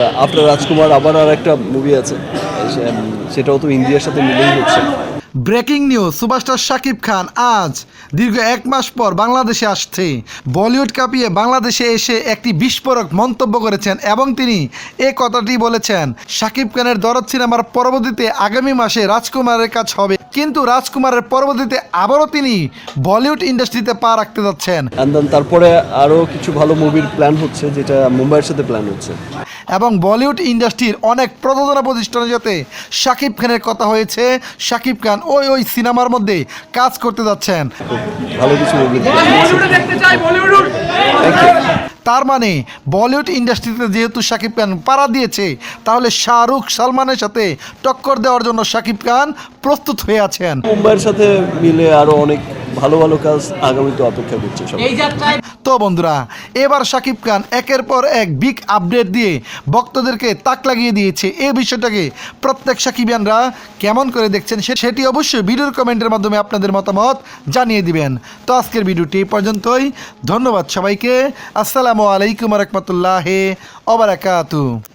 After রাজকুমার আবার আর একটা movie আছে সেটাও তো ইন্ডিয়ার সাথে মিলেই হচ্ছে। Breaking news superstar Shakib Khan আজ দীর্ঘ এক মাস পর বাংলাদেশে আসছে। বলিউড কাঁপিয়ে বাংলাদেশে এসে একটি বিস্ফোরক মন্তব্য করেছেন এবং তিনি এ কথাটি বলেছেন শাকিব খানের দরদ সিনেমার পরবর্তীতে আগামী মাসে রাজকুমারের কাজ হবে। কিন্তু রাজকুমারের পরবর্তীতে আবারও তিনি বলিউড ইন্ডাস্ট্রিতে পা রাখতে যাচ্ছেন। তারপরে আরও কিছু ভালো মুভির প্ল্যান হচ্ছে যেটা মুম্বাইয়ের সাথে প্ল্যান হচ্ছে। এবং বলিউড ইন্ডাস্ট্রির অনেক প্রযোজনা প্রতিষ্ঠানের সাথে শাকিব খানের কথা হয়েছে। শাকিব খান ওই ওই সিনেমার মধ্যে কাজ করতে যাচ্ছেন। ভালো কিছু মুভি বলিউডে দেখতে চাই বলিউড তার মানে বলিউড ইন্ডাস্ট্রিতে যেহেতু শাকিব খান পাড়া দিয়েছে তাহলে শাহরুখ সালমানের সাথে টক্কর দেওয়ার জন্য শাকিব খান প্রস্তুত হয়ে আছেন। মুম্বাইয়ের সাথে মিলে আরও অনেক ভালো ভালো কাজ আগামীতে অপেক্ষা করছে সব তো বন্ধুরা এবার শাকিব খান একের পর এক বিগ আপডেট দিয়ে ভক্তদেরকে তাক লাগিয়ে দিয়েছে। এই বিষয়টাকে প্রত্যেক সাকিবিয়ানরা কেমন করে দেখছেন সে- সেটি অবশ্যই ভিডিওর কমেন্টের মাধ্যমে আপনাদের মতামত জানিয়ে দিবেন। তো আজকের ভিডিওটি এই পর্যন্তই। ধন্যবাদ সবাইকে। আসসালামু আলাইকুম রহমতুল্লাহ অবরাকাতু